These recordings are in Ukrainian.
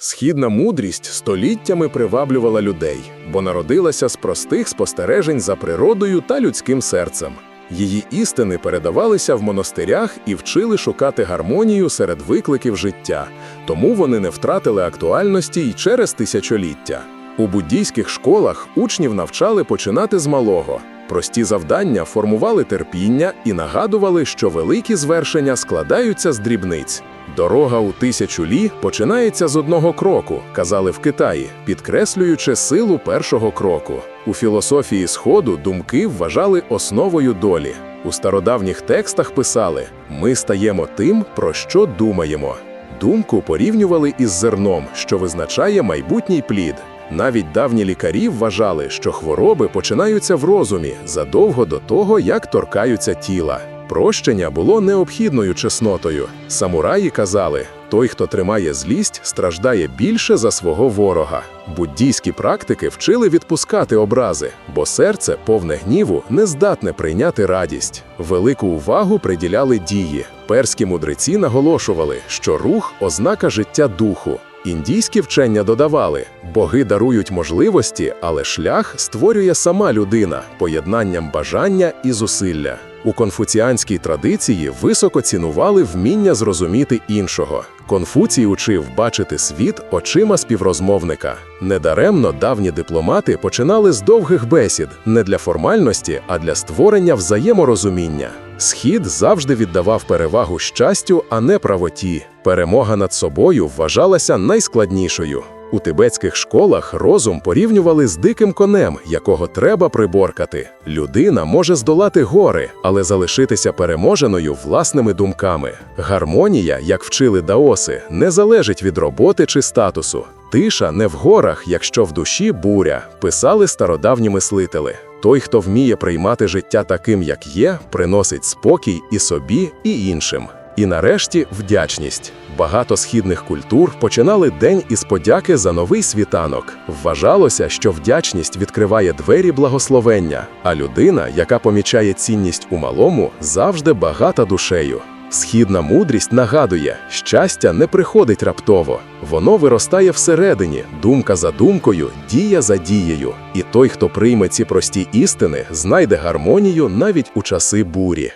Східна мудрість століттями приваблювала людей, бо народилася з простих спостережень за природою та людським серцем. Її істини передавалися в монастирях і вчили шукати гармонію серед викликів життя, тому вони не втратили актуальності й через тисячоліття. У буддійських школах учнів навчали починати з малого. Прості завдання формували терпіння і нагадували, що великі звершення складаються з дрібниць. Дорога у тисячу лі починається з одного кроку, казали в Китаї, підкреслюючи силу першого кроку. У філософії Сходу думки вважали основою долі. У стародавніх текстах писали: ми стаємо тим, про що думаємо. Думку порівнювали із зерном, що визначає майбутній плід. Навіть давні лікарі вважали, що хвороби починаються в розумі задовго до того, як торкаються тіла. Прощення було необхідною чеснотою. Самураї казали: той, хто тримає злість, страждає більше за свого ворога. Буддійські практики вчили відпускати образи, бо серце, повне гніву, не здатне прийняти радість. Велику увагу приділяли дії. Перські мудреці наголошували, що рух ознака життя духу. Індійські вчення додавали: боги дарують можливості, але шлях створює сама людина поєднанням бажання і зусилля. У конфуціанській традиції високо цінували вміння зрозуміти іншого. Конфуцій учив бачити світ очима співрозмовника. Недаремно давні дипломати починали з довгих бесід не для формальності, а для створення взаєморозуміння. Схід завжди віддавав перевагу щастю, а не правоті. Перемога над собою вважалася найскладнішою. У тибетських школах розум порівнювали з диким конем, якого треба приборкати. Людина може здолати гори, але залишитися переможеною власними думками. Гармонія, як вчили даоси, не залежить від роботи чи статусу. Тиша не в горах, якщо в душі буря, писали стародавні мислителі. Той, хто вміє приймати життя таким, як є, приносить спокій і собі, і іншим. І нарешті вдячність. Багато східних культур починали день із подяки за новий світанок. Вважалося, що вдячність відкриває двері благословення, а людина, яка помічає цінність у малому, завжди багата душею. Східна мудрість нагадує, щастя не приходить раптово, воно виростає всередині, думка за думкою, дія за дією. І той, хто прийме ці прості істини, знайде гармонію навіть у часи бурі.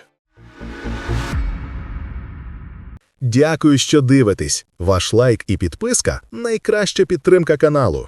Дякую, що дивитесь. Ваш лайк і підписка найкраща підтримка каналу.